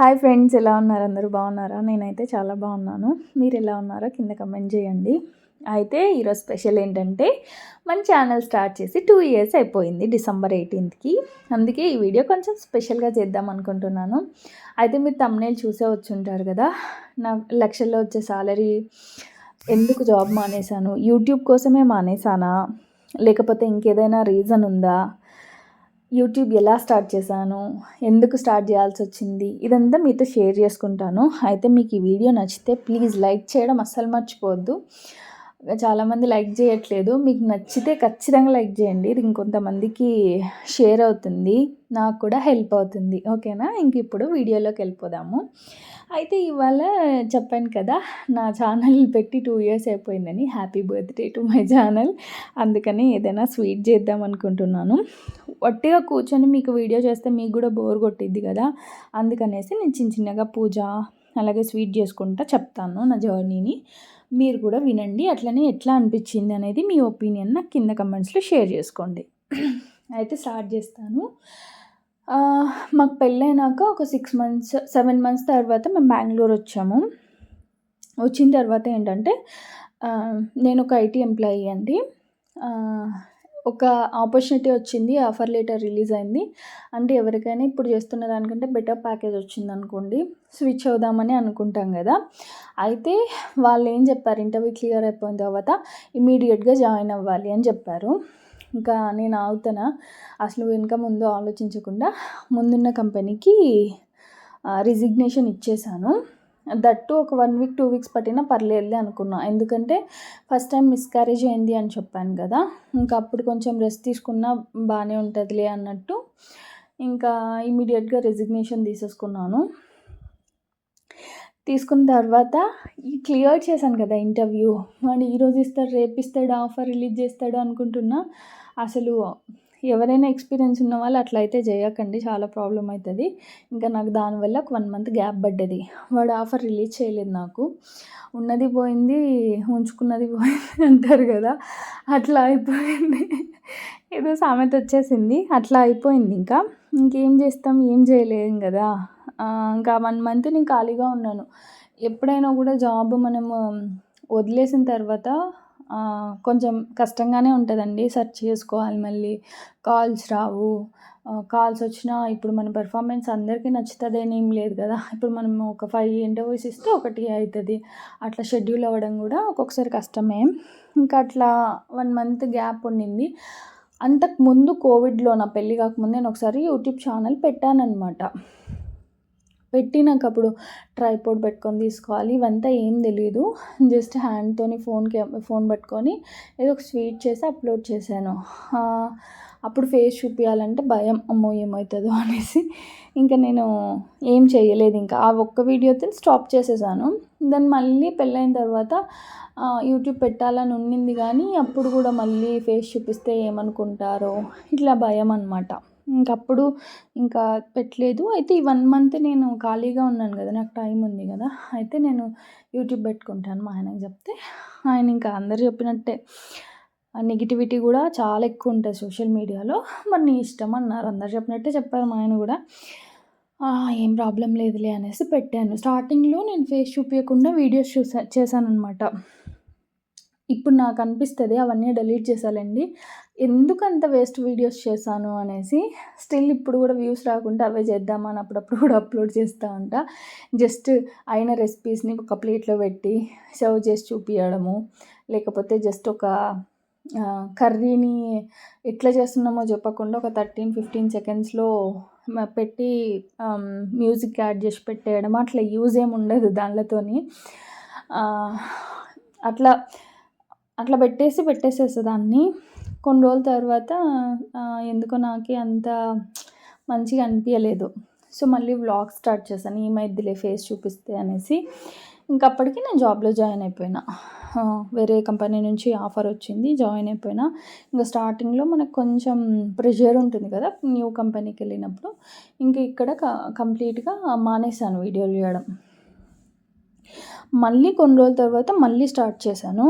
Hi friends ఎలా ఉన్నారు? అందరూ బాగున్నారా? నేనైతే చాలా బాగున్నాను. మీరు ఎలా ఉన్నారో కింద కమెంట్ చేయండి. అయితే ఈరోజు స్పెషల్ ఏంటంటే మన ఛానల్ స్టార్ట్ చేసి టూ ఇయర్స్ అయిపోయింది డిసెంబర్ ఎయిటీన్త్కి. అందుకే ఈ వీడియో కొంచెం స్పెషల్గా చేద్దాం అనుకుంటున్నాను. అయితే మీరు తమ్నేలు చూసే వచ్చి ఉంటారు కదా? నా లక్షల్లో వచ్చే సాలరీ ఎందుకు జాబ్ మానేశాను? యూట్యూబ్ కోసమే మానేసానా లేకపోతే ఇంకేదైనా రీజన్ ఉందా? యూట్యూబ్ ఎలా స్టార్ట్ చేశాను ఎందుకు స్టార్ట్ చేయాల్సి వచ్చింది ఇదంతా మీతో షేర్ చేసుకుంటాను. అయితే మీకు ఈ వీడియో నచ్చితే ప్లీజ్ లైక్ చేయడం అస్సలు మర్చిపోవద్దు. చాలామంది లైక్ చేయట్లేదు. మీకు నచ్చితే ఖచ్చితంగా లైక్ చేయండి. ఇది ఇంకొంతమందికి షేర్ అవుతుంది. నాకు కూడా హెల్ప్ అవుతుంది. ఓకేనా? ఇంక ఇప్పుడు వీడియోలోకి వెళ్ళిపోదాము. అయితే ఇవాళ చెప్పాను కదా నా ఛానల్ పెట్టి టూ ఇయర్స్ అయిపోయిందని. Happy birthday to my channel. అందుకని ఏదైనా స్వీట్ చేద్దాం అనుకుంటున్నాను. ఒట్టిగా కూర్చొని మీకు వీడియో చేస్తే మీకు కూడా బోర్ కొట్టిద్ది కదా. అందుకనేసి నేను చిన్న చిన్నగా పూజ అలాగే స్వీట్ చేసుకుంటా చెప్తాను నా జర్నీని. మీరు కూడా వినండి. అట్లనే ఎట్లా అనిపించింది అనేది మీ ఒపీనియన్ నాకు కింద కమెంట్స్లో షేర్ చేసుకోండి. అయితే స్టార్ట్ చేస్తాను. మాకు పెళ్ళైనాక ఒక సిక్స్ మంత్స్ సెవెన్ మంత్స్ తర్వాత మేము బెంగళూరు వచ్చాము. వచ్చిన తర్వాత ఏంటంటే నేను ఒక ఐటీ ఎంప్లాయీ అండి. ఒక ఆపర్చునిటీ వచ్చింది ఆఫర్ లెటర్ రిలీజ్ అయింది. అంటే ఎవరికైనా ఇప్పుడు చేస్తున్న దానికంటే బెటర్ ప్యాకేజ్ వచ్చింది అనుకోండి స్విచ్ అవుదామని అనుకుంటాం కదా. అయితే వాళ్ళు ఏం చెప్పారు ఇంటర్వ్యూ క్లియర్ అయిపోయిన తర్వాత ఇమీడియట్గా జాయిన్ అవ్వాలి అని చెప్పారు. ఇంకా నేను ఆగుతానా? అసలు వెనుక ముందు ఆలోచించకుండా ముందున్న కంపెనీకి రిజిగ్నేషన్ ఇచ్చేసాను దట్టు ఒక వన్ వీక్ టూ వీక్స్ పట్టినా పర్లేదులే అనుకున్నా. ఎందుకంటే ఫస్ట్ టైం మిస్క్యారేజ్ అయింది అని చెప్పాను కదా. ఇంకా అప్పుడు కొంచెం రెస్ట్ తీసుకున్నా బాగానే ఉంటుందిలే అన్నట్టు ఇంకా ఇమీడియట్గా రెసిగ్నేషన్ తీసేసుకున్నాను. తీసుకున్న తర్వాత క్లియర్ చేశాను కదా ఇంటర్వ్యూ వాడు ఈరోజు ఇస్తాడు రేపు ఇస్తాడు ఆఫర్ రిలీజ్ చేస్తాడు అనుకుంటున్నా. అసలు ఎవరైనా ఎక్స్పీరియన్స్ ఉన్న వాళ్ళు అట్లయితే చేయకండి చాలా ప్రాబ్లం అవుతుంది ఇంకా నాకు దానివల్ల ఒక వన్ మంత్ గ్యాప్ పడ్డది. వాడు ఆఫర్ రిలీజ్ చేయలేదు నాకు. ఉన్నది పోయింది ఉంచుకున్నది పోయింది అంటారు కదా. అట్లా అయిపోయింది. ఏదో సామెత వచ్చేసింది. అట్లా అయిపోయింది ఇంకా. ఇంకేం చేస్తాం? ఏం చేయలేం కదా. ఇంకా వన్ మంత్ నేను ఖాళీగా ఉన్నాను. ఎప్పుడైనా కూడా జాబ్ మనము వదిలేసిన తర్వాత కొంచెం కష్టంగానే ఉంటుందండి సెర్చ్ చేసుకోవాలి మళ్ళీ. కాల్స్ రావు. కాల్స్ వచ్చినా ఇప్పుడు మన పెర్ఫార్మెన్స్ అందరికీ నచ్చుతుందని ఏం లేదు కదా. ఇప్పుడు మనం ఒక ఫైవ్ ఇంటర్వ్యూస్ ఇస్తే ఒకటి అవుతుంది అట్లా షెడ్యూల్ అవ్వడం కూడా ఒక్కొక్కసారి కష్టమే. ఇంకా అట్లా వన్ మంత్ గ్యాప్ ఉండింది. అంతకు ముందు కోవిడ్లో నా పెళ్ళి కాకముందు నేను ఒకసారి యూట్యూబ్ ఛానల్ పెట్టానన్నమాట. పెట్టి నాకు అప్పుడు ట్రైపోర్డ్ పెట్టుకొని తీసుకోవాలి. ఇవంతా ఏం తెలియదు జస్ట్ హ్యాండ్తోని ఫోన్కి ఫోన్ పట్టుకొని ఏదో ఒక స్వీట్ చేసి అప్లోడ్ చేశాను. అప్పుడు ఫేస్ చూపించాలంటే భయం. అమ్మో ఏమవుతుందో అనేసి. ఇంకా నేను ఏం చేయలేదు ఇంకా. ఆ ఒక్క వీడియోతో స్టాప్ చేసేసాను. దాన్ని మళ్ళీ పెళ్ళైన తర్వాత యూట్యూబ్ పెట్టాలని ఉండింది కానీ అప్పుడు కూడా మళ్ళీ ఫేస్ చూపిస్తే ఏమనుకుంటారో ఇట్లా భయం అనమాట ఇంకప్పుడు ఇంకా పెట్టలేదు. అయితే ఈ వన్ మంత్ నేను ఖాళీగా ఉన్నాను కదా నాకు టైం ఉంది కదా అయితే నేను యూట్యూబ్ పెట్టుకుంటాను మా ఆయనకి చెప్తే. ఆయన ఇంకా అందరు చెప్పినట్టే. నెగిటివిటీ కూడా చాలా ఎక్కువ ఉంటుంది సోషల్ మీడియాలో. మరి నీ ఇష్టం అన్నారు. అందరు చెప్పినట్టే చెప్పారు మా ఆయన కూడా. ఏం ప్రాబ్లం లేదులే అనేసి పెట్టాను. స్టార్టింగ్లో నేను ఫేస్ చూపించకుండా వీడియోస్ చూసా చేశాను అనమాట ఇప్పుడు నాకు అనిపిస్తుంది అవన్నీ డిలీట్ చేసాలండి ఎందుకు అంత వేస్ట్ వీడియోస్ చేశాను అనేసి స్టిల్ ఇప్పుడు కూడా వ్యూస్ రాకుండా అవే చేద్దామని అప్పుడప్పుడు కూడా అప్లోడ్ చేస్తూ ఉంటా. జస్ట్ అయిన రెసిపీస్ని ఒక ప్లేట్లో పెట్టి సర్వ్ చేసి చూపించడము లేకపోతే జస్ట్ ఒక కర్రీని ఎట్లా చేస్తున్నామో చెప్పకుండా ఒక థర్టీన్ ఫిఫ్టీన్ సెకండ్స్లో పెట్టి um, మ్యూజిక్ యాడ్ చేసి పెట్టేయడం. అట్లా యూజ్ ఏమి ఉండదు దానిలతోని. అట్లా అట్లా పెట్టేసి పెట్టేసేస్తా దాన్ని కొన్ని రోజుల తర్వాత ఎందుకో నాకే అంత మంచిగా అనిపించలేదు సో మళ్ళీ వ్లాగ్ స్టార్ట్ చేశాను. ఏమైద్దిలే ఫేస్ చూపిస్తే అనేసి. ఇంక అప్పటికి నేను జాబ్లో జాయిన్ అయిపోయినా. వేరే కంపెనీ నుంచి ఆఫర్ వచ్చింది జాయిన్ అయిపోయినా. ఇంకా స్టార్టింగ్లో మనకు కొంచెం ప్రెషర్ ఉంటుంది కదా న్యూ కంపెనీకి వెళ్ళినప్పుడు. ఇంకా ఇక్కడ కంప్లీట్గా మానేశాను వీడియోలు చేయడం మళ్ళీ కొన్ని రోజుల తర్వాత మళ్ళీ స్టార్ట్ చేశాను.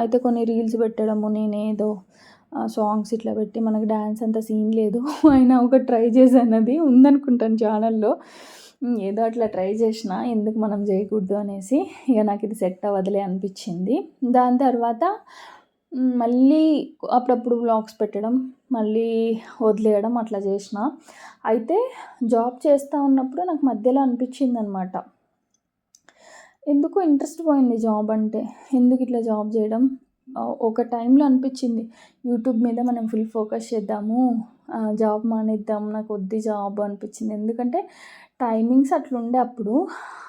అయితే కొన్ని రీల్స్ పెట్టడము నేనేదో సాంగ్స్ ఇట్లా పెట్టి మనకి డ్యాన్స్ అంత సీన్ లేదు అయినా ఒక ట్రై చేశాను అది ఉందనుకుంటాను ఛానల్లో ఏదో అట్లా ట్రై చేసిన. ఎందుకు మనం చేయకూడదు అనేసి. ఇక నాకు ఇది సెట్ అవ్వదులే అనిపించింది. దాని తర్వాత మళ్ళీ అప్పుడప్పుడు వ్లాగ్స్ పెట్టడం, మళ్ళీ వదిలేయడం అట్లా చేసిన. అయితే జాబ్ చేస్తూ ఉన్నప్పుడు నాకు మధ్యలో అనిపించిందనమాట. ఎందుకు ఇంట్రెస్ట్ పోయింది జాబ్ అంటే. ఎందుకు ఇట్లా జాబ్ చేయడం? ఒక టైంలో అనిపించింది. యూట్యూబ్ మీద మనం ఫుల్ ఫోకస్ చేద్దాము. జాబ్ మానేద్దాం. నాకు వద్దు జాబ్ అనిపించింది. ఎందుకంటే టైమింగ్స్ అట్లుండే అప్పుడు.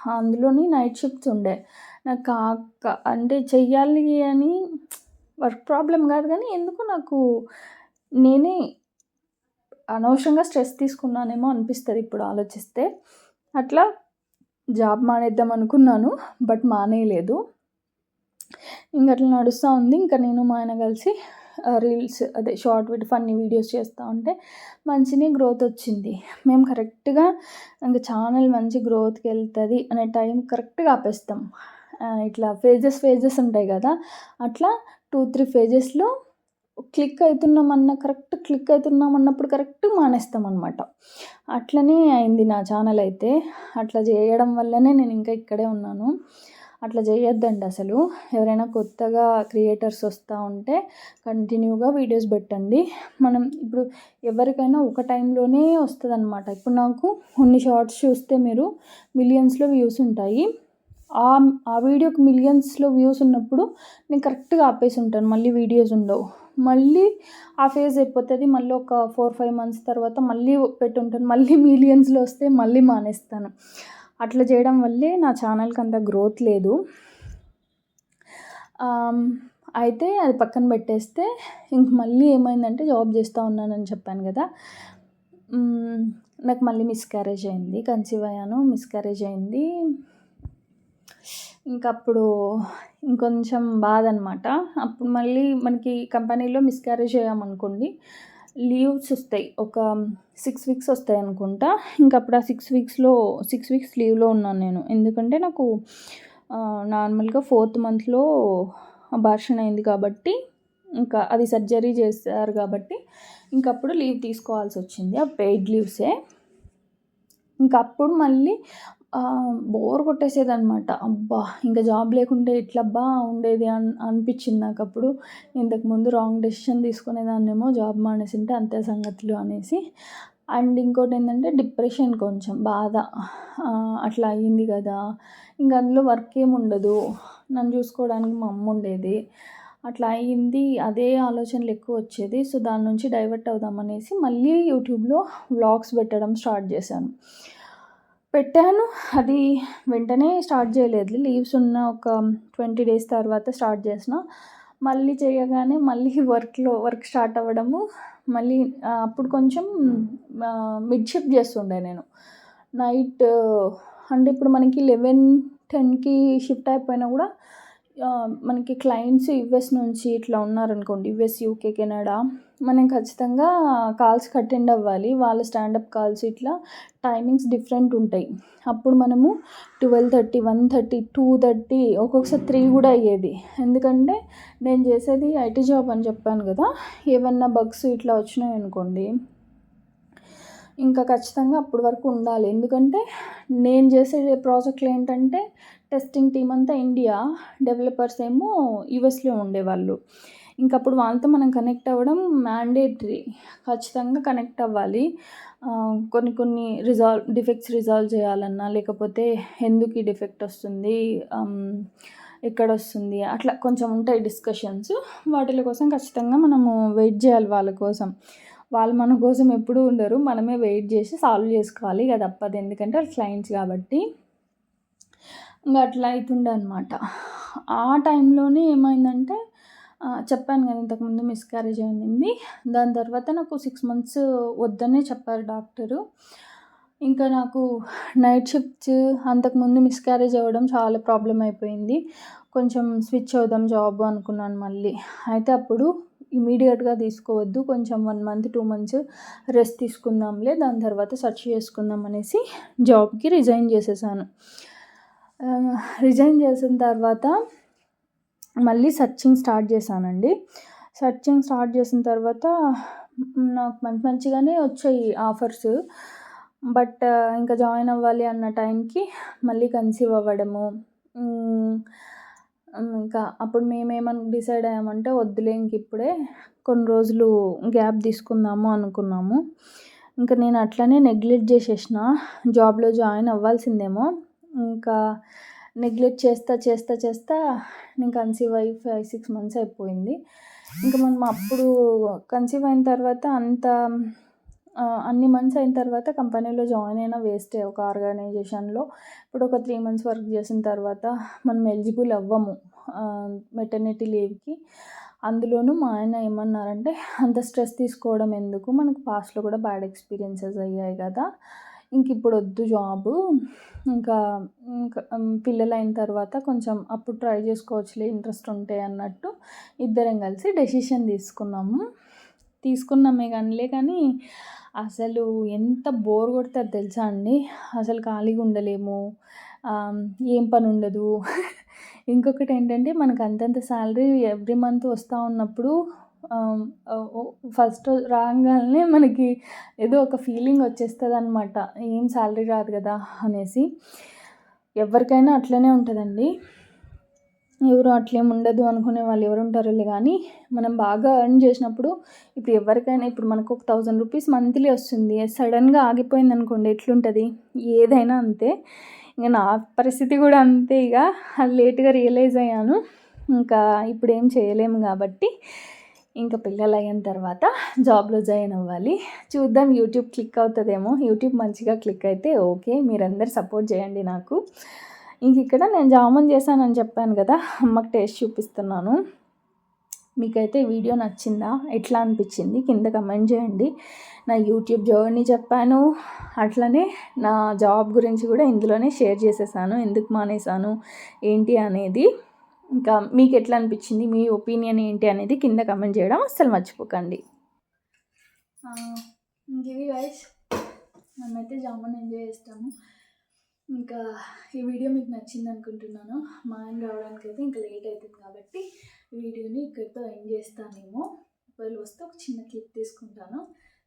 అందులోని నైట్ షిఫ్ట్స్ ఉండే. నాకు కాక అంటే చెయ్యాలి అని వర్క్ ప్రాబ్లం కాదు కానీ ఎందుకు నాకు నేనే అనవసరంగా స్ట్రెస్ తీసుకున్నానేమో అనిపిస్తుంది ఇప్పుడు ఆలోచిస్తే. అట్లా జాబ్ మానేద్దాం అనుకున్నాను. బట్ మానేయలేదు. ఇంక అట్లా నడుస్తూ ఉంది. ఇంకా నేను మా ఆయన కలిసి రీల్స్ అదే షార్ట్ వీడియో ఫన్నీ వీడియోస్ చేస్తూ ఉంటే మంచినే గ్రోత్ వచ్చింది. మేము కరెక్ట్‌గా ఇంకా ఛానల్ మంచి గ్రోత్కి వెళ్తుంది అనే టైం కరెక్ట్‌గా ఆపేస్తాం. ఇట్లా ఫేజెస్ ఫేజెస్ ఉంటాయి కదా! అట్లా 2, 3 ఫేజెస్‌లో క్లిక్ అవుతున్నామన్న కరెక్ట్ క్లిక్ అవుతున్నాం అన్నప్పుడు కరెక్ట్‌గా మానేస్తామనమాట. అట్లనే అయింది నా ఛానల్ అయితే. అట్లా చేయడం వల్లనే నేను ఇంకా ఇక్కడే ఉన్నాను. అట్లా చేయొద్దండి అసలు. ఎవరైనా కొత్తగా క్రియేటర్స్ వస్తూ ఉంటే కంటిన్యూగా వీడియోస్ పెట్టండి. మనం ఇప్పుడు ఎవరికైనా ఒక టైంలోనే వస్తుంది అనమాట ఇప్పుడు నాకు కొన్ని షార్ట్స్ చూస్తే మీరు మిలియన్స్‌లో వ్యూస్ ఉంటాయి. ఆ ఆ వీడియోకి మిలియన్స్‌లో వ్యూస్ ఉన్నప్పుడు నేను కరెక్ట్‌గా ఆపేసి ఉంటాను. మళ్ళీ వీడియోస్ ఉండవు. మళ్ళీ ఆ ఫేజ్ అయిపోతుంది మళ్ళీ ఒక 4, 5 మంత్స్ తర్వాత మళ్ళీ పెట్టుంటాను. మళ్ళీ మిలియన్స్‌లో వస్తే మళ్ళీ మానేస్తాను. అట్లా చేయడం వల్లే నా ఛానల్‌కి అంత గ్రోత్ లేదు. అయితే అది పక్కన పెట్టేస్తే ఇంక మళ్ళీ ఏమైందంటే జాబ్ చేస్తూ ఉన్నానని చెప్పాను కదా! నాకు మళ్ళీ మిస్‌క్యారేజ్ అయింది. కన్సీవ్ అయ్యాను. మిస్‌క్యారేజ్ అయింది. ఇంక అప్పుడు ఇంకొంచెం బాధ అనమాట. అప్పుడు మళ్ళీ మనకి కంపెనీలో మిస్‌క్యారేజ్ అయ్యామనుకోండి లీవ్స్ వస్తాయి. ఒక సిక్స్ వీక్స్ వస్తాయి అనుకుంటా. ఇంక అప్పుడు ఆ సిక్స్ వీక్స్‌లో సిక్స్ వీక్స్ లీవ్‌లో ఉన్నాను నేను. ఎందుకంటే నాకు నార్మల్‌గా ఫోర్త్ మంత్‌లో అబార్షన్ అయింది కాబట్టి ఇంకా అది సర్జరీ చేశారు కాబట్టి ఇంకప్పుడు లీవ్ తీసుకోవాల్సి వచ్చింది. ఆ పెయిడ్ లీవ్సే. ఇంకప్పుడు మళ్ళీ బోర్ కొట్టేసేదనమాట. అబ్బా! ఇంకా జాబ్ లేకుంటే ఎట్లబ్బా ఉండేది అన్ అనిపించింది నాకు అప్పుడు ఇంతకుముందు రాంగ్ డెసిషన్ తీసుకునేదాన్నేమో జాబ్ మానేసుంటే అంతే సంగతులు అనేసి. అండ్ ఇంకోటి ఏంటంటే డిప్రెషన్ కొంచెం బాధ. అట్లా అయింది కదా! ఇంక అందులో వర్క్ ఏమి ఉండదు. నన్ను చూసుకోవడానికి మా అమ్మ ఉండేది. అట్లా అయింది. అదే ఆలోచనలు ఎక్కువ వచ్చేది. సో, దాని నుంచి డైవర్ట్ అవుదాం అనేసి మళ్ళీ యూట్యూబ్‌లో వ్లాగ్స్ పెట్టడం స్టార్ట్ చేశాను. పెట్టాను. అది వెంటనే స్టార్ట్ చేయలేదు. లీవ్స్ ఉన్న ఒక 20 డేస్ తర్వాత స్టార్ట్ చేసిన. మళ్ళీ చేయగానే మళ్ళీ వర్క్‌లో వర్క్ స్టార్ట్ అవ్వడము. మళ్ళీ అప్పుడు కొంచెం మిడ్ షిఫ్ట్ చేస్తుండే నేను. నైట్ అంటే ఇప్పుడు మనకి 11, 10కి షిఫ్ట్ అయిపోయినా కూడా మనకి క్లయింట్స్ యూఎస్ నుంచి ఇట్లా ఉన్నారనుకోండి. యూఎస్, యూకే, కెనడా మనం ఖచ్చితంగా కాల్స్ అటెండ్ అవ్వాలి. వాళ్ళ స్టాండప్ కాల్స్ ఇట్లా టైమింగ్స్ డిఫరెంట్ ఉంటాయి. అప్పుడు మనము 12:30, 1:30, 2:30 ఒక్కొక్కసారి త్రీ కూడా అయ్యేది. ఎందుకంటే నేను చేసేది ఐటీ జాబ్ అని చెప్పాను కదా! ఏమన్నా బగ్స్ ఇట్లా వచ్చినాయనుకోండి ఇంకా ఖచ్చితంగా అప్పటి వరకు ఉండాలి. ఎందుకంటే నేను చేసే ప్రాజెక్ట్‌లు ఏంటంటే టెస్టింగ్ టీమ్ అంతా ఇండియా, డెవలపర్స్ ఏమో యూఎస్‌లో ఉండేవాళ్ళు. ఇంకప్పుడు వాళ్ళతో మనం కనెక్ట్ అవ్వడం మ్యాండేటరీ. ఖచ్చితంగా కనెక్ట్ అవ్వాలి. కొన్ని కొన్ని రిజాల్వ్ డిఫెక్ట్స్ రిజాల్వ్ చేయాలన్నా లేకపోతే ఎందుకు ఈ డిఫెక్ట్ వస్తుంది? ఎక్కడ వస్తుంది అట్లా కొంచెం ఉంటాయి డిస్కషన్స్. వాటిల కోసం ఖచ్చితంగా మనము వెయిట్ చేయాలి వాళ్ళ కోసం. వాళ్ళు మన కోసం ఎప్పుడూ ఉండరు. మనమే వెయిట్ చేసి సాల్వ్ చేసుకోవాలి. ఇక తప్పదు. ఎందుకంటే వాళ్ళు క్లయింట్స్ కాబట్టి. ఇంకా అట్లా అవుతుండే అనమాట. ఆ టైంలోనే ఏమైందంటే చెప్పాను కదా! ఇంతకుముందు మిస్‌క్యారేజ్ అయింది. దాని తర్వాత నాకు సిక్స్ మంత్స్ వద్దనే చెప్పారు డాక్టరు. ఇంకా నాకు నైట్ షిఫ్ట్స్ అంతకుముందు మిస్‌క్యారేజ్ అవ్వడం చాలా ప్రాబ్లం అయిపోయింది. కొంచెం స్విచ్ అవుదాం జాబ్ అనుకున్నాను మళ్ళీ. అయితే అప్పుడు ఇమీడియట్గా తీసుకోవద్దు. కొంచెం one month, two months rest తీసుకుందాంలే. దాని తర్వాత సెర్చ్ చేసుకుందాం అనేసి జాబ్‌కి రిజైన్ చేసేసాను. రిజైన్ చేసిన తర్వాత మళ్ళీ సర్చింగ్ స్టార్ట్ చేశానండి. సెర్చింగ్ స్టార్ట్ చేసిన తర్వాత నాకు మంచి మంచిగానే వచ్చాయి ఆఫర్స్. బట్ ఇంకా జాయిన్ అవ్వాలి అన్న టైంకి మళ్ళీ కన్సీవ్ అవ్వడము ఇంకా అప్పుడు మేమేమని డిసైడ్ అయ్యామంటే వద్దులే ఇంక ఇప్పుడే కొన్ని రోజులు గ్యాప్ తీసుకుందాము అనుకున్నాము ఇంకా నేను అట్లనే నెగ్లెక్ట్ చేసేసిన జాబ్లో జాయిన్ అవ్వాల్సిందేమో ఇంకా నెగ్లెక్ట్ చేస్తా చేస్తా చేస్తా నేను కన్సీవ్ అయ్యి ఫైవ్ సిక్స్ మంత్స్ అయిపోయింది. ఇంకా మనం అప్పుడు కన్సీవ్ అయిన తర్వాత అంత అన్ని మంత్స్ అయిన తర్వాత కంపెనీలో జాయిన్ అయినా వేస్టే ఒక ఆర్గనైజేషన్లో ఇప్పుడు ఒక త్రీ మంత్స్ వర్క్ చేసిన తర్వాత మనం ఎలిజిబుల్ అవ్వము మెటర్నిటీ లీవ్కి అందులోనూ మా ఆయన ఏమన్నారంటే అంత స్ట్రెస్ తీసుకోవడం ఎందుకు? మనకు పాస్ట్లో కూడా బ్యాడ్ ఎక్స్పీరియన్సెస్ అయ్యాయి కదా. ఇంక ఇప్పుడు వద్దు జాబు. ఇంకా ఇంకా పిల్లలు అయిన తర్వాత కొంచెం అప్పుడు ట్రై చేసుకోవచ్చులే ఇంట్రెస్ట్ ఉంటే అన్నట్టు ఇద్దరం కలిసి డెసిషన్ తీసుకున్నాము. తీసుకున్నామే కానీలే కానీ అసలు ఎంత బోర్ కొడుతుంది తెలుసా అండి? అసలు ఖాళీగా ఉండలేము. ఏం పని ఉండదు. ఇంకొకటి ఏంటంటే మనకు అంతంత శాలరీ ఎవ్రీ మంత్ వస్తూ ఉన్నప్పుడు ఫస్ట్ రాగానే మనకి ఏదో ఒక ఫీలింగ్ వచ్చేస్తుంది అనమాట ఏం శాలరీ రాదు కదా అనేసి. ఎవరికైనా అట్లనే ఉంటుందండి. ఎవరు అట్లేం ఉండదు అనుకునే వాళ్ళు ఎవరు ఉంటారోలే కానీ మనం బాగా ఎర్న్ చేసినప్పుడు ఇప్పుడు ఎవరికైనా ఇప్పుడు మనకు ఒక థౌజండ్ రూపీస్ మంత్లీ వస్తుంది. సడన్గా ఆగిపోయింది అనుకోండి ఎట్లుంటుంది? ఏదైనా అంతే. ఇంకా నా పరిస్థితి కూడా అంతే. ఇక అది లేట్గా రియలైజ్ అయ్యాను. ఇంకా ఇప్పుడు ఏం చేయలేము కాబట్టి ఇంకా పిల్లలు అయిన తర్వాత జాబ్లో జాయిన్ అవ్వాలి. చూద్దాం యూట్యూబ్ క్లిక్ అవుతుందేమో. యూట్యూబ్ మంచిగా క్లిక్ అయితే ఓకే. మీరందరు సపోర్ట్ చేయండి నాకు. ఇంక ఇక్కడ నేను జామున్ చేశానని చెప్పాను కదా అమ్మకి టేస్ట్ చూపిస్తున్నాను. మీకైతే వీడియో నచ్చిందా? ఎట్లా అనిపించింది? కింద కమెంట్ చేయండి. నా యూట్యూబ్ జర్నీ చెప్పాను. అట్లనే నా జాబ్ గురించి కూడా ఇందులోనే షేర్ చేసేసాను. ఎందుకు మానేశాను? ఏంటి అనేది ఇంకా మీకు ఎట్లా అనిపించింది మీ ఒపీనియన్ ఏంటి అనేది కింద కమెంట్ చేయడం అస్సలు మర్చిపోకండి. ఇంకేవి వైస్ మేమైతే జామున్ ఎంజాయ్ చేస్తాము. ఇంకా ఈ వీడియో మీకు నచ్చింది అనుకుంటున్నాను. మా ఆయన రావడానికి అయితే ఇంకా లేట్ అవుతుంది కాబట్టి ఈ వీడియోని ఇక్కడితో ఎండ్ చేస్తానేమో ఒకవేళ వస్తే ఒక చిన్న క్లిప్ తీసుకుంటాను.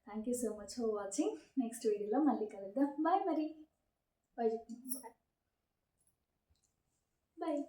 Thank you so much for watching next వీడియోలో మళ్ళీ కలుద్దాం. బాయ్ మరి. Bye bye